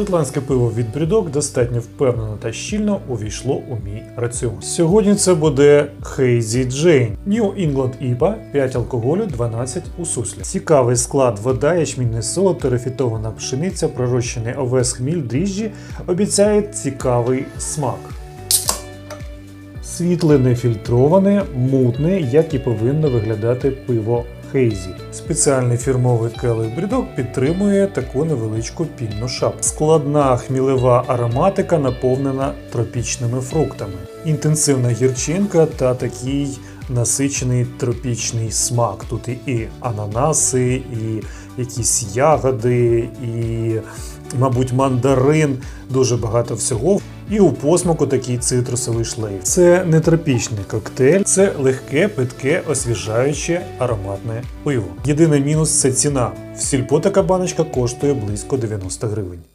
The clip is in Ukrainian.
Шотландське пиво від брідок достатньо впевнено та щільно увійшло у мій раціон. Сьогодні це буде Hazy Jane. New England IPA, 5 алкоголю, 12 у суслі. Цікавий склад вода, ячмінне соло, терафітована пшениця, пророщений овес, хміль, дріжджі обіцяє цікавий смак. Світле нефільтроване, мутне, як і повинно виглядати пиво Хейзі. Спеціальний фірмовий келих брідок підтримує таку невеличку пінну шапку. Складна хмілева ароматика наповнена тропічними фруктами. Інтенсивна гірчинка та такий насичений тропічний смак. Тут і, ананаси, і якісь ягоди, і, мабуть, мандарин, дуже багато всього. І у посмаку такий цитрусовий шлейф. Це не тропічний коктейль, це легке, питке, освіжаюче, ароматне пиво. Єдиний мінус це ціна. В сільпо така баночка коштує близько 90 гривень.